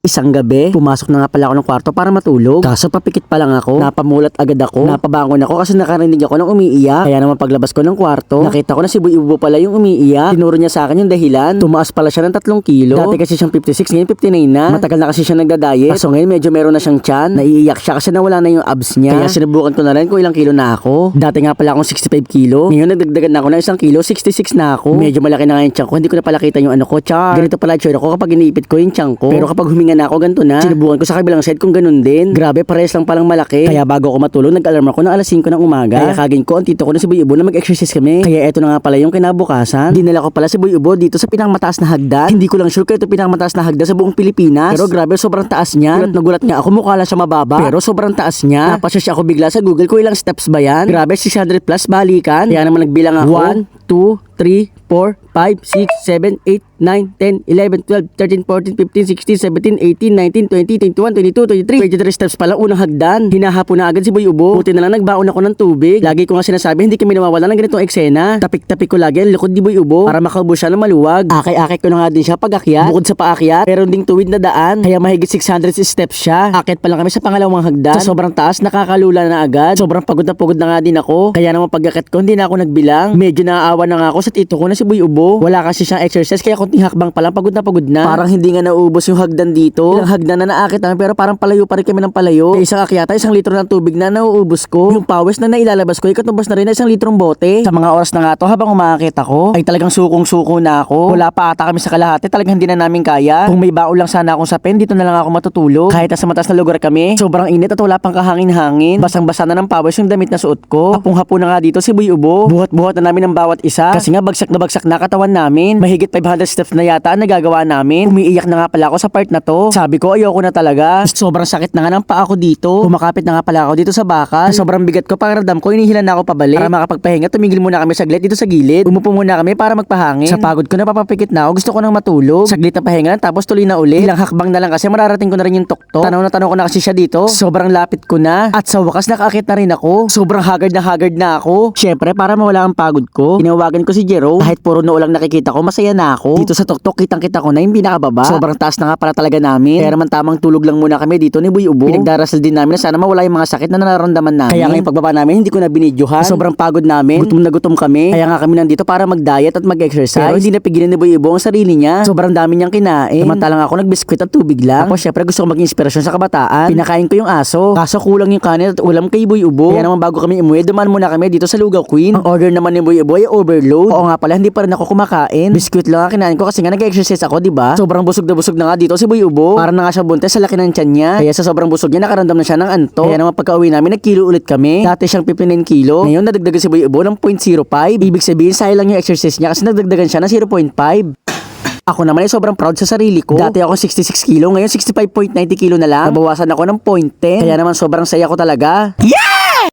Isang gabi, pumasok na nga pala ako ng kwarto para matulog. Kaso papikit pa lang ako, napamulat agad ako, napabangon ako kasi nakarinig ako ng umiiyak. Kaya naman paglabas ko ng kwarto, nakita ko na si Boy Ubo pala yung umiiyak. Tinuro niya sa akin yung dahilan. Tumaas pala siya ng 3 kilo. Dati kasi siyang 56, ngayon 59 na. Matagal na kasi siya nagda-diet. Kaso ngayon medyo meron na siyang chan. Naiiyak siya kasi nawala na yung abs niya. Kaya sinubukan ko na rin kung ilang kilo na ako. Dati nga pala akong 65 kilo. Ngayon nagdagdagan na ako ng isang kilo, 66 na ako. Medyo malaki na nga yung tiyan ko. Hindi ko na pala kita yung ano ko. Char. Ganito pala yung ko kapag iniipit ko yung tiyan ko. Pero kapag huminga na ako, ganito na. Sinubukan ko sa kabilang side kung ganun din. Grabe, parehas lang palang malaki. Kaya bago ako matulog, nag-alarm ako ng alas 5 ng umaga. Kaya kagin ko, ang tito ko na si Boy Ubo na mag-exercise kami. Kaya eto na nga pala yung kinabukasan. Dinala ko pala si Boy Ubo dito sa pinakmataas na hagdan. Hindi ko lang sure kung ito pinakmataas na hagdan sa buong Pilipinas. Pero grabe, sobrang taas niya. Gulat na gulat nga ako, mukha lang siya mababa. Pero sobrang taas niya. Napasya ako bigla sa Google ko ilang steps ba yan. Grabe, 600 plus balikan. Kaya naman nagbilang ako. 1, 2, 3, 4, 5, 6, 7, 8, 9, 10, 11, 12, 13, 14, 15, 16, 17, 18, 19, 20, 21, 22, 23. 23 steps pa lang unang hagdan. Hinahapon na agad si Boy Ubo. Buti na lang nagbaon ako ng tubig. Lagi ko nga sinasabi hindi kami nawawala ng ganitong eksena. Tapik-tapik ko lagi ang likod ni Boy Ubo para makaubo siya ng maluwag. Akay-akay ko na nga din siya pag akyat. Bukod sa paakyat, meron ding tuwid na daan. Kaya mahigit 600 steps siya. Akit pa lang kami sa pangalawang hagdan. Sa sobrang taas, nakakalula na agad. Sobrang pagod na pagod na nga din ako. Kaya naman pag ko, hindi na ako nagbilang. Medyo naaawa na nga ako sa tito ko na si Boy Ubo. Wala kasi siyang exercise kaya konting hakbang pa lang pagod na pagod na. Parang hindi nga naubos yung hagdan dito. Ilang hagdan na naakit namin pero parang palayo pa rin kami ng palayo. Sa isang akyata, isang litro ng tubig na nauubos ko. Yung pawis na nailalabas ko, ikatubos na rin na isang litrong bote. Sa mga oras na nga to, habang umakit ako, ay talagang sukong-suko na ako. Wala pa ata kami sa kalahati, talagang hindi na namin kaya. Kung may baon lang sana akong sa pen, dito na lang ako matutulog. Kahit nasa mataas na lugar kami, sobrang init at wala pang kahangin-hangin. Basang-basa na ng pawis yung damit na suot ko. Hapong-hapo na nga dito si Boy Ubo. Buhat-buhat na namin ng bawat isa. Kasi nga bagsak na bagsak na katawan namin. Mahigit 500 steps na yata ang nagagawa namin. Umiiyak na nga pala ako sa part na to. Sabi ko ayoko na talaga. Sobrang sakit na nga ng paa ko dito. Kumakapit na nga pala ako dito sa bakal. Sobrang bigat ko pakiramdam ko inihilan na ako pabalik. Para makapagpahinga tumigil muna kami saglit dito sa gilid. Umupo muna kami para magpahangin. Sa pagod ko napapapikit na ako. Gusto ko nang matulog. Saglit na pahinga lang tapos tuloy na uli. Ilang hakbang na lang kasi mararating ko na rin yung tuktok. Tanaw na tanaw ko na kasi siya dito. Sobrang lapit ko na. At sa wakas nakakit na rin ako. Sobrang haggard na haggard na ako. Syempre para mawala ang pagod ko. Tinawagan ko si Jero. Kahit puro noo lang nakikita ko masaya na ako. Dito sa tuktok kitang kita ko na yung pinakababa. Sobrang taas na nga para talaga namin. Kaya naman tamang tulog lang muna kami dito ni Boy Ubo. Pinagdarasal din namin na sana mawala yung mga sakit na nararamdaman namin. Kaya ngayong pagbaba namin hindi ko na binidyohan. Sobrang pagod namin. Gutom na gutom kami. Kaya nga kami nandito para mag-diet at mag-exercise. Pero hindi napigilan ni Boy Ubo ang sarili niya. Sobrang dami niyang kinain. Samantalang ako nagbiskwit at tubig lang. Tapos syempre gusto ko maging inspirasyon sa kabataan. Pinakain ko yung aso. Kaso kulang yung kanin at ulam kay Boy Ubo. Kaya naman bago kami umuwi, dumaan muna kami dito sa Lugaw Queen. Ang order naman ni Boy Ubo ay overload. Oo nga pala, hindi pa rin ako kumakain. Biskwit lang ang kinain ko kasi nga nag-exercise ako, di ba? Sobrang busog na busog na nga dito si Boy Ubo. Para na nga siya buntes sa laki ng tiyan niya. Kaya sa sobrang busog niya, nakaramdam na siya ng anto. Kaya naman pagka uwi namin, nagkilo ulit kami. Dati siyang 59 kilo. Ngayon, nadagdagan si Boy Ubo ng 0.05. Ibig sabihin, sayang lang yung exercise niya kasi nadagdagan siya ng 0.5. Ako naman ay sobrang proud sa sarili ko. Dati ako 66 kilo, ngayon 65.90 kilo na lang. Nabawasan ako ng 0.10. Kaya naman sobrang saya ko talaga. Yeah!